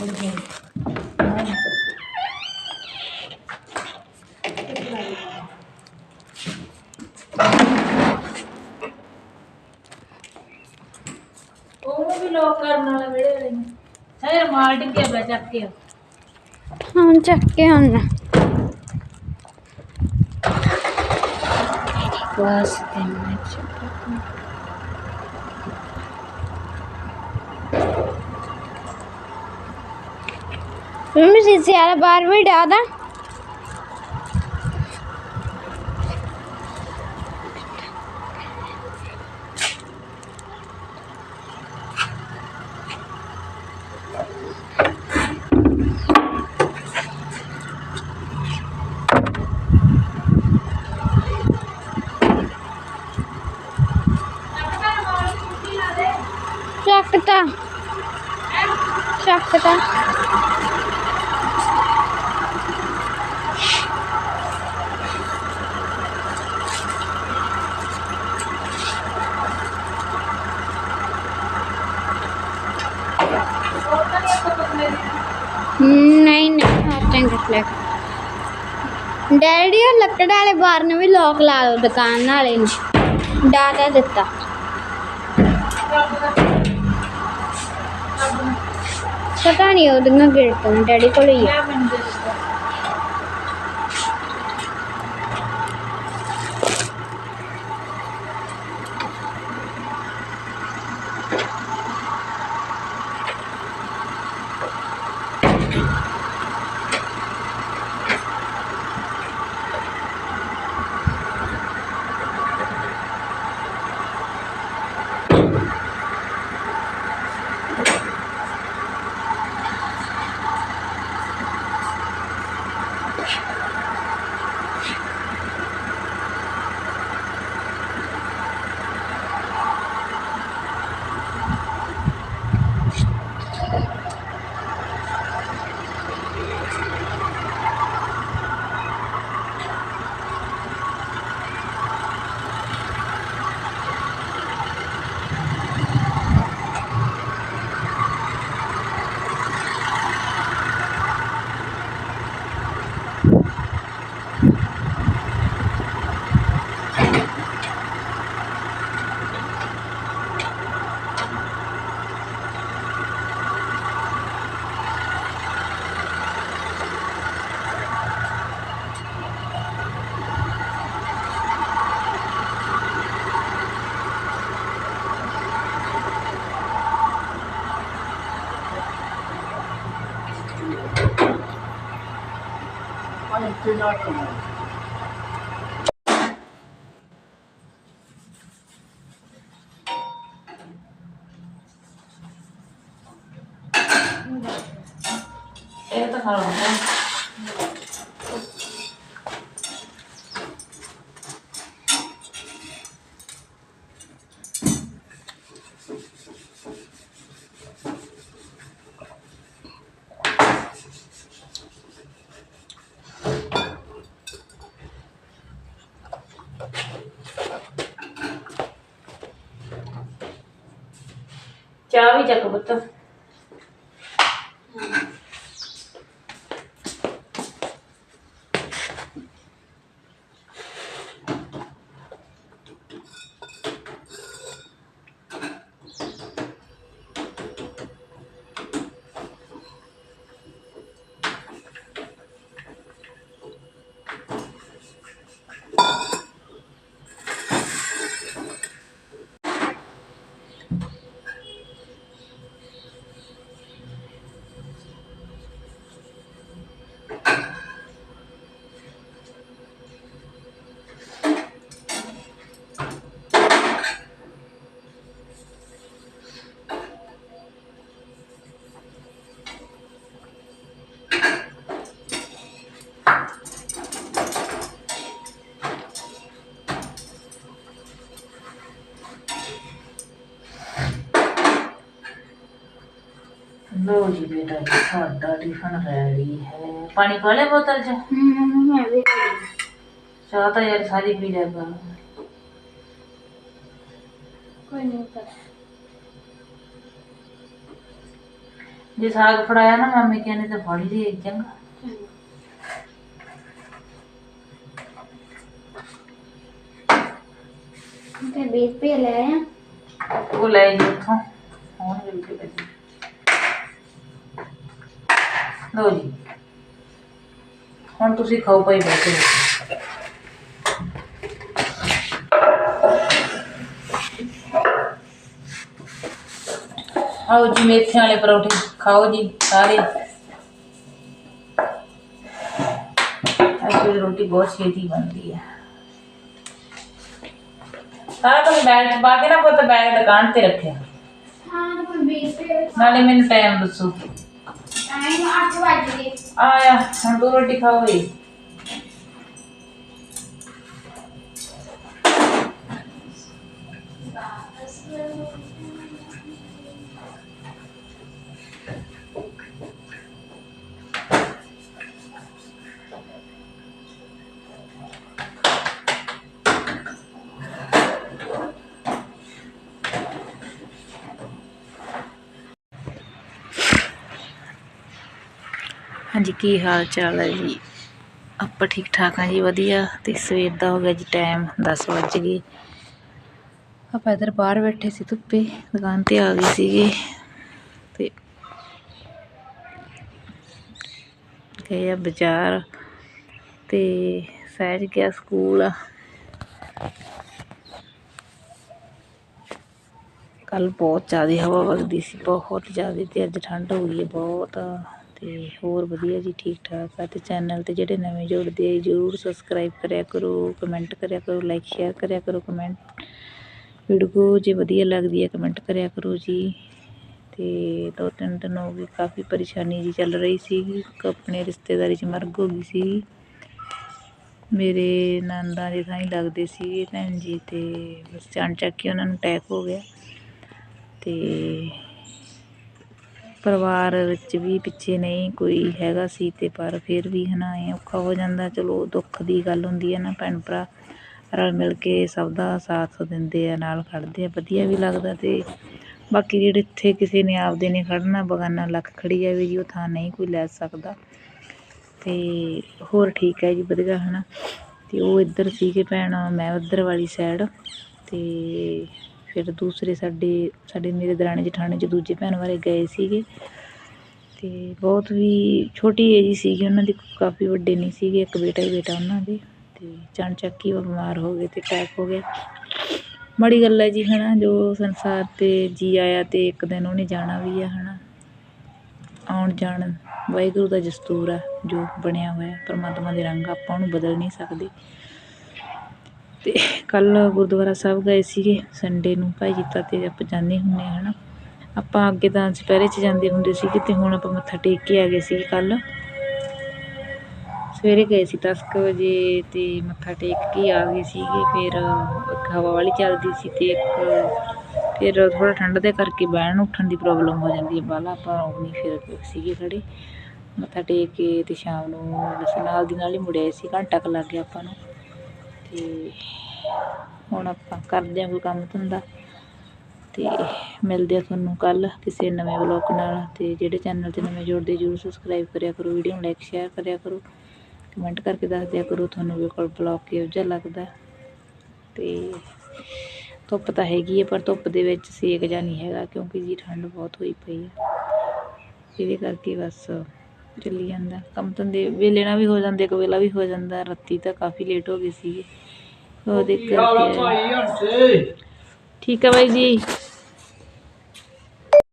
ਉਹਨੂੰ ਵੀ ਲੋਕ ਕਰਨ ਵਾਲਾ ਵਿੜੇ ਵਾਲੇ ਨੂੰ। ਸਾਰੇ ਮਾਲ ਡਿੱਗਿਆ ਪਿਆ ਚੱਕ ਕੇ। ਹੁਣ ਚੱਕ ਕੇ ਆਉਣਾ। ਬਸ ਤੇ ਮੈਂ ਮੰਮੀ ਸੀਸੇ ਵਾਲਾ ਬਾਹਰ ਵੀ ਡਾਦਾ ਚੱਕਤਾ ਨਹੀਂ ਨਹੀਂ ਹੱਥਾਂ ਕੱਟ ਡੈਡੀ ਉਹ ਲੱਕੜ ਵਾਲੇ ਬਾਰ ਨੂੰ ਵੀ ਲੋਕ ਲਾ ਦੋ ਦੁਕਾਨ ਵਾਲੇ ਨੂੰ। ਡਾਟਾ ਦਿੱਤਾ। ਪਤਾ ਨਹੀਂ ਉਹਦੀਆਂ ਗਿਰਤਾਂ ਡੈਡੀ ਕੋਲ ਹੀ 这个哎呀这好冷啊 ਚਾਹ ਵੀ ਚੱਕ ਪੁੱਤ। ਬੇਟਾ ਜੀ ਸਾਡਾ ਟਿਫਨ ਰੈਡੀ ਹੈ ਪਾਣੀ ਪਾ ਲੈ ਬੋਤਲ ਚ ਮੈਂ ਵੀ ਚਾਹ ਤਾਂ ਯਾਰ ਸਾਰੀ ਪੀ ਲਿਆ ਕਰ ਕੋਈ ਨਹੀਂ ਕਰ ਜੇ ਸਾਗ ਫੜਾਇਆ ਨਾ ਮੰਮੀ ਕਹਿੰਦੇ ਤਾਂ ਫੜ ਲਈ ਚੰਗਾ ਤੇ 20 ਰੁਪਏ ਲੈ ਆ ਉਹ ਲੈ ਜੀ ਉੱਥੋਂ ਹੋਣਗੇ ਵੀ ਤੇ ਲਓ ਜੀ। ਹੁਣ ਤੁਸੀਂ ਖਾਓ ਭਾਈ ਬੈਠੇ ਆਓ ਜੀ ਮੇਥਿਆਂ ਵਾਲੇ ਪਰੌਂਠੇ ਖਾਓ ਜੀ ਸਾਰੇ। ਅੱਜ ਰੋਟੀ ਬਹੁਤ ਛੇਤੀ ਬਣਦੀ ਹੈ। ਸਾਰਾ ਕੁਝ ਬੈਗ ਚ ਪਾ ਕੇ ਨਾ ਪੁੱਤ ਬੈਗ ਦੁਕਾਨ ਤੇ ਰੱਖਿਆ। ਹਾਂ 20 ਰੁਪਏ ਨਾਲੇ ਮੈਨੂੰ ਟਾਈਮ ਦੱਸੋ। ਟਾਈਮ 8 ਵਜੇ ਗਏ। ਆਇਆ ਹੁਣ ਤੂੰ ਰੋਟੀ ਖਾਓਗੇ ਹਾਂਜੀ, ਕੀ ਹਾਲ ਚਾਲ ਹੈ ਜੀ? ਆਪਾਂ ਠੀਕ ਠਾਕ ਹਾਂ ਜੀ, ਵਧੀਆ। ਤੇ ਸਵੇਰ ਦਾ ਹੋ ਗਿਆ ਜੀ ਟਾਈਮ 10 ਵੱਜ ਗਏ। ਆਪਾਂ ਇੱਧਰ ਬਾਹਰ ਬੈਠੇ ਸੀ, ਧੁੱਪੇ। ਦੁਕਾਨ ਤੇ ਆ ਗਏ ਸੀਗੇ। ਤੇ ਗਏ ਆ ਬਾਜ਼ਾਰ। ਤੇ ਸਹਿਜ ਗਿਆ ਸਕੂਲ। ਕੱਲ ਬਹੁਤ ਜ਼ਿਆਦਾ ਹਵਾ ਵਗਦੀ ਸੀ, ਬਹੁਤ ਜ਼ਿਆਦਾ ਤੇ ਅੱਜ ਠੰਡ ਹੋ ਗਈ ਹੈ, ਬਹੁਤ। ਅਤੇ ਹੋਰ ਵਧੀਆ ਜੀ ਠੀਕ ਠਾਕ ਆ ਅਤੇ ਚੈਨਲ ਤੇ ਜਿਹੜੇ ਨਵੇਂ ਜੁੜਦੇ ਆ, ਜਰੂਰ ਸਬਸਕ੍ਰਾਈਬ ਕਰਿਆ ਕਰੋ ਕਮੈਂਟ ਕਰਿਆ ਕਰੋ ਲਾਈਕ ਸ਼ੇਅਰ ਕਰਿਆ ਕਰੋ ਕਮੈਂਟ ਵੀਡੀਓ ਜੇ ਵਧੀਆ ਲੱਗਦੀ ਹੈ ਕਮੈਂਟ ਕਰਿਆ ਕਰੋ ਜੀ। ਤੇ ਦੋ ਤਿੰਨ ਦਿਨ ਹੋ ਗਏ, ਕਾਫੀ ਪਰੇਸ਼ਾਨੀ ਜੀ ਚੱਲ ਰਹੀ ਸੀ ਆਪਣੇ ਰਿਸ਼ਤੇਦਾਰੀ 'ਚ ਮਰਗ ਹੋ ਗਈ ਸੀ। ਮੇਰੇ ਨੰਦਾਂ ਦੇ ਥਾਂ ਹੀ ਲੱਗਦੇ ਸੀ ਭੈਣ ਜੀ ਤੇ ਬਸ ਅਚਾਨਕ ਕੇ ਉਹਨਾਂ ਨੂੰ ਅਟੈਕ ਹੋ ਗਿਆ। ਤੇ ਪਰਿਵਾਰ ਵਿੱਚ ਵੀ ਪਿੱਛੇ ਨਹੀਂ ਕੋਈ ਹੈਗਾ ਸੀ ਅਤੇ ਪਰ ਫਿਰ ਵੀ ਹਨਾ ਐਂ ਔਖਾ ਹੋ ਜਾਂਦਾ, ਚਲੋ ਦੁੱਖ ਦੀ ਗੱਲ ਹੁੰਦੀ ਹੈ ਨਾ, ਭੈਣ ਭਰਾ ਰਲ ਮਿਲ ਕੇ ਸਭ ਦਾ ਸਾਥ ਦਿੰਦੇ ਆ, ਨਾਲ ਖੜ੍ਹਦੇ ਆ, ਵਧੀਆ ਵੀ ਲੱਗਦਾ ਅਤੇ ਬਾਕੀ ਜਿਹੜੇ ਇੱਥੇ ਕਿਸੇ ਨੇ ਆਪਦੇ ਨੇ ਖੜ੍ਹਨਾ, ਬਗਾਨਾ ਲੱਖ ਖੜੀ ਜਾਵੇ ਜੀ, ਉਹ ਥਾਂ ਨਹੀਂ ਕੋਈ ਲੈ ਸਕਦਾ। ਅਤੇ ਹੋਰ ਠੀਕ ਹੈ ਜੀ ਵਧੀਆ ਹੈ ਨਾ ਅਤੇ ਉਹ ਇੱਧਰ ਸੀਗੇ ਭੈਣ, ਮੈਂ ਉੱਧਰ ਵਾਲੀ ਸਾਈਡ ਅਤੇ ਫਿਰ ਦੂਸਰੇ ਸਾਡੇ ਸਾਡੇ ਮੇਰੇ ਦਰਾਣੇ ਜਠਾਣੇ 'ਚ ਦੂਜੇ ਭੈਣ ਬਾਰੇ ਗਏ ਸੀਗੇ। ਤੇ ਬਹੁਤ ਵੀ ਛੋਟੀ ਏਜ ਹੀ ਸੀਗੀ ਉਹਨਾਂ ਦੀ, ਕਾਫੀ ਵੱਡੇ ਨਹੀਂ ਸੀਗੇ, ਇੱਕ ਬੇਟਾ ਹੀ ਬੇਟਾ ਉਹਨਾਂ ਦੇ। ਤੇ ਅਚਾਨਕ ਹੀ ਉਹ ਬਿਮਾਰ ਹੋ ਗਏ ਤੇ ਅਟੈਕ ਹੋ ਗਿਆ। ਬੜੀ ਗੱਲ ਹੈ ਜੀ, ਹਨਾ, ਜੋ ਸੰਸਾਰ ਤੇ ਜੀ ਆਇਆ ਤੇ ਇੱਕ ਦਿਨ ਉਹਨੇ ਜਾਣਾ ਵੀ ਆ, ਹਨਾ। ਆਉਣ ਜਾਣ, ਵਾਹਿਗੁਰੂ ਦਾ ਦਸਤੂਰ ਆ, ਜੋ ਬਣਿਆ ਹੋਇਆ, ਪਰਮਾਤਮਾ ਦੇ ਰੰਗ ਆਪਾਂ ਉਹਨੂੰ ਬਦਲ ਨਹੀਂ ਸਕਦੇ। ਤੇ ਕੱਲ ਗੁਰਦੁਆਰਾ ਸਾਹਿਬ ਗਏ ਸੀਗੇ ਸੰਡੇ ਨੂੰ ਭਾਈ ਜੀਤਾ ਤੇ ਆਪਾਂ ਜਾਂਦੇ ਹੁੰਦੇ ਆ ਹਨਾ। ਆਪਾਂ ਅੱਗੇ ਤਾਂ ਦੁਪਹਿਰੇ 'ਚ ਜਾਂਦੇ ਹੁੰਦੇ ਸੀ ਤੇ ਹੁਣ ਆਪਾਂ ਮੱਥਾ ਟੇਕ ਕੇ ਆ ਗਏ ਸੀ ਕੱਲ। ਸਵੇਰੇ ਗਏ ਸੀ 10 ਕੁ ਵਜੇ ਤੇ ਮੱਥਾ ਟੇਕ ਕੇ ਆ ਗਏ ਸੀਗੇ, ਫਿਰ ਇੱਕ ਹਵਾ ਵਾਲੀ ਚੱਲਦੀ ਸੀ ਤੇ ਇੱਕ ਫਿਰ ਥੋੜਾ ਠੰਡ ਦੇ ਕਰਕੇ ਬਹਿਣ ਉੱਠਣ ਦੀ ਪ੍ਰੋਬਲਮ ਹੋ ਜਾਂਦੀ ਹੈ, ਬਾਹਲਾ ਆਪਾਂ ਉਹ ਨਹੀਂ ਫਿਰ ਸੀਗੇ ਖੜੇ ਮੱਥਾ ਟੇਕ ਕੇ ਤੇ ਸ਼ਾਮ ਨੂੰ ਬਸ ਨਾਲ ਦੀ ਨਾਲ ਹੀ ਮੁੜਿਆ ਸੀ, ਘੰਟਾ ਕੁ ਲੱਗ ਗਿਆ ਆਪਾਂ ਨੂੰ। ਤੇ ਹੁਣ ਆਪਾਂ ਕਰਦੇ ਹਾਂ ਕੋਈ ਕੰਮ ਧੰਦਾ ਤੇ ਮਿਲਦੇ ਆ ਤੁਹਾਨੂੰ ਕੱਲ ਕਿਸੇ ਨਵੇਂ ਵਲੌਗ ਨਾਲ ਤੇ ਜਿਹੜੇ ਚੈਨਲ ਤੇ ਨਵੇਂ ਜੁੜਦੇ ਜਰੂਰ ਸਬਸਕ੍ਰਾਈਬ ਕਰਿਆ ਕਰੋ ਵੀਡੀਓ ਨੂੰ ਲਾਈਕ ਸ਼ੇਅਰ ਕਰਿਆ ਕਰੋ ਕਮੈਂਟ ਕਰਕੇ ਦੱਸ ਦਿਆ ਕਰੋ ਤੁਹਾਨੂੰ ਵੀ ਕੋਲ ਵਲੌਗ ਕਿਹੋ ਜਿਹਾ ਲੱਗਦਾ। ਤੇ ਧੁੱਪ ਤਾਂ ਹੈਗੀ ਹੈ ਪਰ ਧੁੱਪ ਦੇ ਵਿੱਚ ਸੇਕ ਜਾਂ ਨਹੀਂ ਹੈਗਾ ਕਿਉਂਕਿ ਜੀ ਠੰਡ ਬਹੁਤ ਹੋਈ ਪਈ ਹੈ ਇਹਦੇ ਕਰਕੇ ਬਸ ਚੱਲੀ ਜਾਂਦਾ। ਕੰਮ ਧੰਦੇ ਵੇਲੇ ਨਾਲ ਵੀ ਹੋ ਜਾਂਦੇ ਇੱਕ ਵੇਲਾ ਵੀ ਹੋ ਜਾਂਦਾ। ਰਾਤੀ ਤਾਂ ਕਾਫੀ ਲੇਟ ਹੋ ਗਈ ਸੀ ਉਹਦੇ ਕਰਕੇ ਠੀਕ ਹੈ ਬਾਈ ਜੀ।